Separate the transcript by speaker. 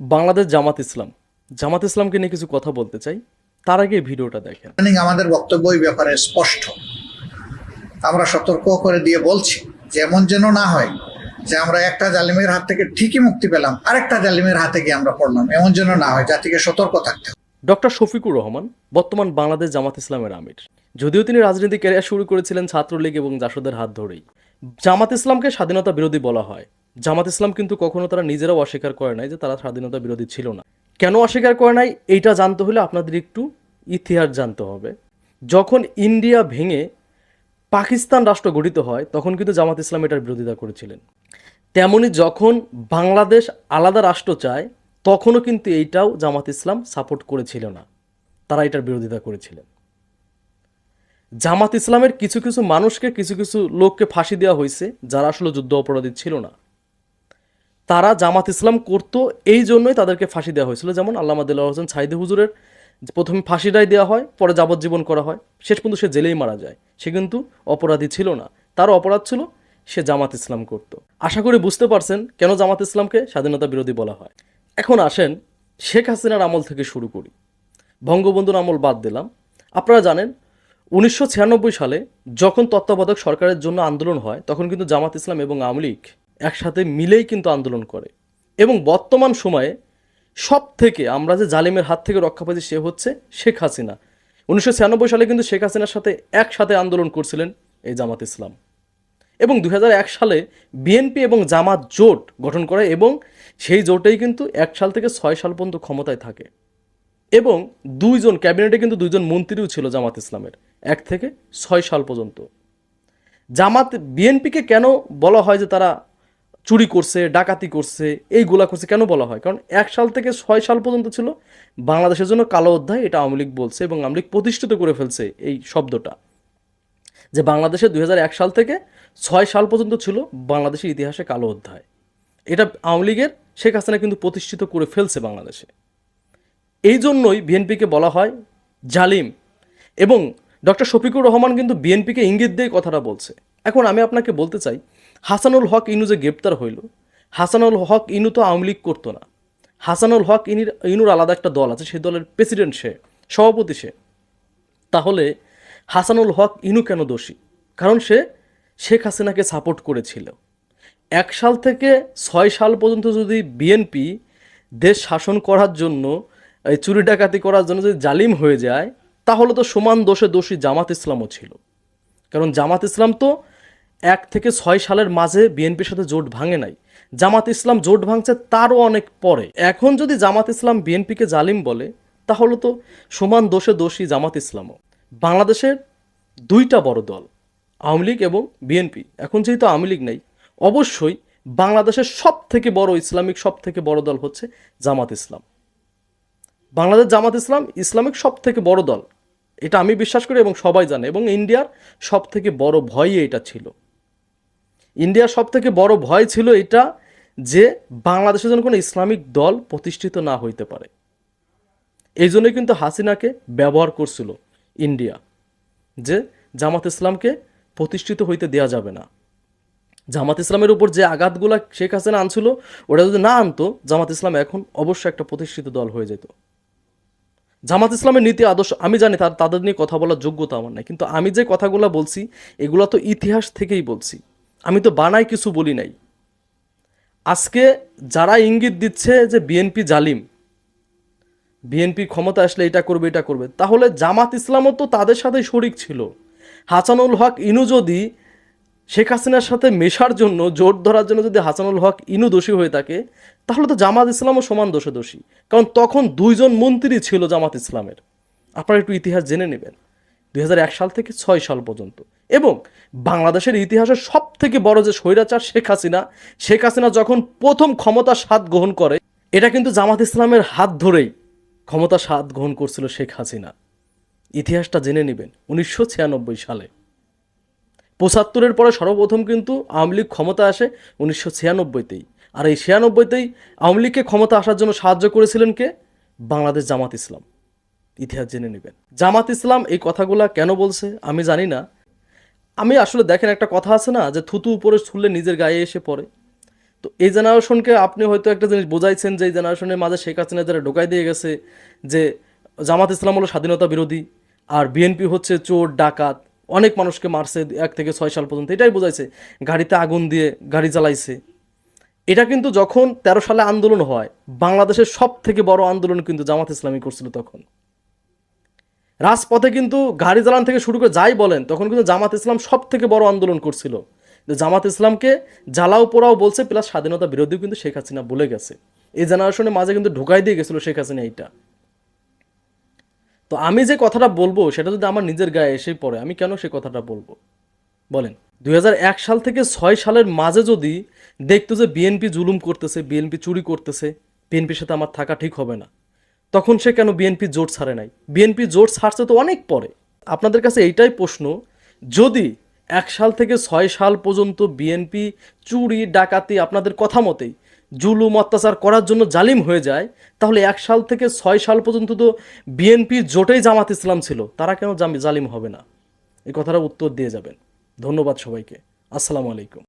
Speaker 1: বাংলাদেশ জামাত ইসলাম। জামাত ইসলামকে নিয়ে কিছু কথা বলতে চাই তার আগে ভিডিওটা দেখেন।
Speaker 2: আমাদের বক্তব্য এই ব্যাপারে স্পষ্ট। আমরা সতর্ক করে দিয়ে বলছি যে এমন যেন না হয় যে আমরা একটা জালিমের হাত থেকে ঠিকই মুক্তি পেলাম আরেকটা জালিমের হাতে গিয়ে আমরা পড়লাম। এমন যেন না হয় জাতিকে সতর্ক থাকতে
Speaker 1: ডক্টর শফিকুর রহমান বর্তমান বাংলাদেশ জামাত ইসলামের আমির। যদিও তিনি রাজনীতি ক্যারিয়ার শুরু করেছিলেন ছাত্রলীগ এবং জাসদের হাত ধরেই। জামাত ইসলামকে স্বাধীনতা বিরোধী বলা হয়। জামাত ইসলাম কিন্তু কখনো তারা নিজেরাও অস্বীকার করে নাই যে তারা স্বাধীনতা বিরোধী ছিল না। কেন অস্বীকার করে নাই? এইটা জানতে হলে আপনাদের একটু ইতিহাস জানতে হবে। যখন ইন্ডিয়া ভেঙে পাকিস্তান রাষ্ট্র গঠিত হয়, তখন কিন্তু জামাত ইসলাম এটার বিরোধিতা করেছিলেন। তেমনি যখন বাংলাদেশ আলাদা রাষ্ট্র চায়, তখনও কিন্তু এইটাও জামাত ইসলাম সাপোর্ট করেছিল না। তারা এটার বিরোধিতা করেছিলেন। জামাত ইসলামের কিছু কিছু মানুষকে, কিছু কিছু লোককে ফাঁসি দেওয়া হয়েছে, যারা আসলে যুদ্ধ অপরাধী ছিল না। তারা জামাত ইসলাম করতো, এই জন্যই তাদেরকে ফাঁসি দেওয়া হয়েছিল। যেমন আল্লাহ হোসেন সাইদে হুজুরের প্রথমে ফাঁসিটাই দেওয়া হয়, পরে যাবজ্জীবন করা হয়। শেষ পর্যন্ত সে জেলেই মারা যায়। সে কিন্তু অপরাধী ছিল না। তার অপরাধ ছিল, সে জামাত ইসলাম করত। আশা করি বুঝতে পারছেন কেন জামাত ইসলামকে স্বাধীনতা বিরোধী বলা হয়। এখন আসেন শেখ হাসিনার আমল থেকে শুরু করি। বঙ্গবন্ধুর আমল বাদ দিলাম। আপনারা জানেন, উনিশশো ছিয়ানব্বই সালে যখন তত্ত্বাবধায়ক সরকারের জন্য আন্দোলন হয়, তখন কিন্তু জামাত ইসলাম এবং আওয়ামী লীগ একসাথে মিলেই কিন্তু আন্দোলন করে। এবং বর্তমান সময়ে সব থেকে আমরা যে জালিমের হাত থেকে রক্ষা পাচ্ছি সে হচ্ছে শেখ হাসিনা। উনিশশো ছিয়ানব্বই সালে কিন্তু শেখ হাসিনার সাথে একসাথে আন্দোলন করছিলেন এই জামাত ইসলাম। এবং দু হাজার এক সালে বিএনপি এবং জামাত জোট গঠন করে এবং সেই জোটেই কিন্তু এক সাল থেকে ছয় সাল পর্যন্ত ক্ষমতায় থাকে। এবং দুইজন ক্যাবিনেটে কিন্তু দুইজন মন্ত্রীও ছিল জামাত ইসলামের, এক থেকে ছয় সাল পর্যন্ত। জামাত বিএনপিকে কেন বলা হয় যে তারা চুরি করছে, ডাকাতি করছে, এইগুলা করছে কেন বলা হয়? কারণ এক সাল থেকে ছয় সাল পর্যন্ত ছিল, বাংলাদেশের জন্য কালো অধ্যায় এটা আওয়ামী লীগ বলছে এবং আওয়ামী লীগ প্রতিষ্ঠিত করে ফেলছে এই শব্দটা। যে বাংলাদেশে দু হাজার এক সাল থেকে ছয় সাল পর্যন্ত ছিল বাংলাদেশের ইতিহাসে কালো অধ্যায়। এটা আওয়ামী লীগের, শেখ হাসিনা কিন্তু প্রতিষ্ঠিত করে ফেলছে বাংলাদেশে। এই জন্যই বিএনপিকে বলা হয় জালিম এবং ডক্টর শফিকুর রহমান কিন্তু বিএনপিকে ইঙ্গিত দিয়ে কথাটা বলছে। এখন আমি আপনাকে বলতে চাই হাসানুল হক ইনু যে গ্রেপ্তার হইল, হাসানুল হক ইনু তো আওয়ামী লীগ করতো না। হাসানুল হক ইনির, ইনুর আলাদা একটা দল আছে, সেই দলের প্রেসিডেন্ট সে, সভাপতি সে। তাহলে হাসানুল হক ইনু কেন দোষী? কারণ সে শেখ হাসিনাকে সাপোর্ট করেছিল। এক সাল থেকে ছয় সাল পর্যন্ত যদি বিএনপি দেশ শাসন করার জন্য এই চুরি ডাকাতি করার জন্য যদি জালিম হয়ে যায়, তাহলে তো সমান দোষে দোষী জামাত ইসলামও ছিল। কারণ জামাত ইসলাম তো এক থেকে ছয় সালের মাঝে বিএনপির সাথে জোট ভাঙে নাই। জামাত ইসলাম জোট ভাঙছে তারও অনেক পরে। এখন যদি জামাত ইসলাম বিএনপিকে জালিম বলে, তাহলে তো সমান দোষে দোষী জামাত ইসলামও। বাংলাদেশের দুইটা বড় দল, আওয়ামী লীগ এবং বিএনপি। এখন যেহেতু আওয়ামী লীগ নেই, অবশ্যই বাংলাদেশের সব থেকে বড় ইসলামিক সব থেকে বড় দল হচ্ছে জামাত ইসলাম। বাংলাদেশ জামাত ইসলাম ইসলামিক সব থেকে বড় দল। এটা আমি বিশ্বাস করি এবং সবাই জানে এবং ইন্ডিয়ার সব থেকে বড় ভয়ই এটা ছিল। ইন্ডিয়ার সব থেকে বড় ভয় ছিল এটা যে বাংলাদেশের জন্য কোনো ইসলামিক দল প্রতিষ্ঠিত না হইতে পারে। এই জন্যই কিন্তু হাসিনাকে ব্যবহার করছিল ইন্ডিয়া, যে জামাত ইসলামকে প্রতিষ্ঠিত হইতে দেওয়া যাবে না। জামাত ইসলামের উপর যে আঘাতগুলা শেখ হাসিনা আনছিল ওটা যদি না আনতো, জামাত ইসলাম এখন অবশ্যই একটা প্রতিষ্ঠিত দল হয়ে যেত। জামাত ইসলামের নীতি, আদর্শ, আমি জানি তার, তাদের নিয়ে কথা বলার যোগ্যতা আমার নাই, কিন্তু আমি যে কথাগুলো বলছি, এগুলো তো ইতিহাস থেকেই বলছি। আমি তো বানাই কিছু বলি নাই। আজকে যারা ইঙ্গিত দিচ্ছে যে বিএনপি জালিম, বিএনপি ক্ষমতা আসলে এটা করবে এটা করবে, তাহলে জামাত ইসলামও তো তাদের সাথে শরিক ছিল। হাসানুল হক, ইনু যদি শেখ হাসিনার সাথে মেশার জন্য জোট ধরার জন্য যদি হাসানুল হক, ইনু দোষী হয়ে থাকে, তাহলে তো জামাত ইসলামও সমান দোষে দোষী। কারণ তখন দুইজন মন্ত্রী ছিল জামাত ইসলামের। আপনারা একটু ইতিহাস জেনে নেবেন। দুই হাজার এক সাল থেকে ছয় সাল পর্যন্ত। এবং বাংলাদেশের ইতিহাসের সব থেকে বড় যে স্বৈরাচার শেখ হাসিনা শেখ হাসিনা যখন প্রথম ক্ষমতা স্বাদ গ্রহণ করে, এটা কিন্তু জামাত ইসলামের হাত ধরেই ক্ষমতা স্বাদ গ্রহণ করছিল শেখ হাসিনা। ইতিহাসটা জেনে নেবেন, উনিশশো ছিয়ানব্বই সালে। পঁচাত্তরের পরে সর্বপ্রথম কিন্তু আওয়ামী লীগ ক্ষমতা আসে উনিশশো ছিয়ানব্বইতেই। আর এই ছিয়ানব্বইতেই আওয়ামী লীগকে ক্ষমতা আসার জন্য সাহায্য করেছিলেন কে? বাংলাদেশ জামাত ইসলাম। ইতিহাস জেনে নেবেন। জামাত ইসলাম এই কথাগুলা কেন বলছে আমি জানি না। আমি আসলে দেখেন একটা কথা আছে না, যে থুতু উপরে ছুললে নিজের গায়ে এসে পড়ে। তো এই জেনারেশনকে আপনি হয়তো একটা জিনিস বোঝাইছেন যে এই জেনারেশনের মাঝে শেখ হাসিনা যারা ঢোকাই দিয়ে গেছে, যে জামাত ইসলাম হলো স্বাধীনতা বিরোধী আর বিএনপি হচ্ছে চোর, ডাকাত, অনেক মানুষকে মারছে এক থেকে ছয় সাল পর্যন্ত। এটাই বোঝাইছে, গাড়িতে আগুন দিয়ে গাড়ি চালাইছে এটা কিন্তু যখন তেরো সালে আন্দোলন হয়, বাংলাদেশের সব থেকে বড় আন্দোলন কিন্তু জামাত ইসলামী করছিল তখন। রাজপথে কিন্তু গাড়ি জ্বালান থেকে শুরু করে যাই বলেন, তখন কিন্তু জামাত ইসলাম সব থেকে বড় আন্দোলন করছিল। জামাত ইসলামকে জ্বালাও পোড়াও বলছে, প্লাস স্বাধীনতা বিরোধীও কিন্তু শেখ হাসিনা বলে গেছে। এই জেনারেশনের মাঝে কিন্তু ঢুকাই দিয়ে গেছিল শেখ হাসিনা এইটা। তো আমি যে কথাটা বলব, সেটা যদি আমার নিজের গায়ে এসে পড়ে, আমি কেন সে কথাটা বলব? বলেন, দুই হাজার এক সাল থেকে ছয় সালের মাঝে যদি দেখতো যে বিএনপি জুলুম করতেছে, বিএনপি চুরি করতেছে, বিএনপির সাথে আমার থাকা ঠিক হবে না। তখন সে কেন বিএনপি জোট ছাড়ে নাই? বিএনপি জোট ছাড়ছে তো অনেক পরে। আপনাদের কাছে এইটাই প্রশ্ন, যদি এক সাল থেকে ছয় সাল পর্যন্ত বিএনপি চুরি, ডাকাতি আপনাদের কথা মতেই জুলুম, অত্যাচার করার জন্য জালিম হয়ে যায়, তাহলে এক সাল থেকে ছয় সাল পর্যন্ত তো বিএনপি জোটেই জামাত ইসলাম ছিল, তারা কেন জালিম হবে না? এই কথাটা উত্তর দিয়ে যাবেন। ধন্যবাদ সবাইকে। আসসালামু আলাইকুম।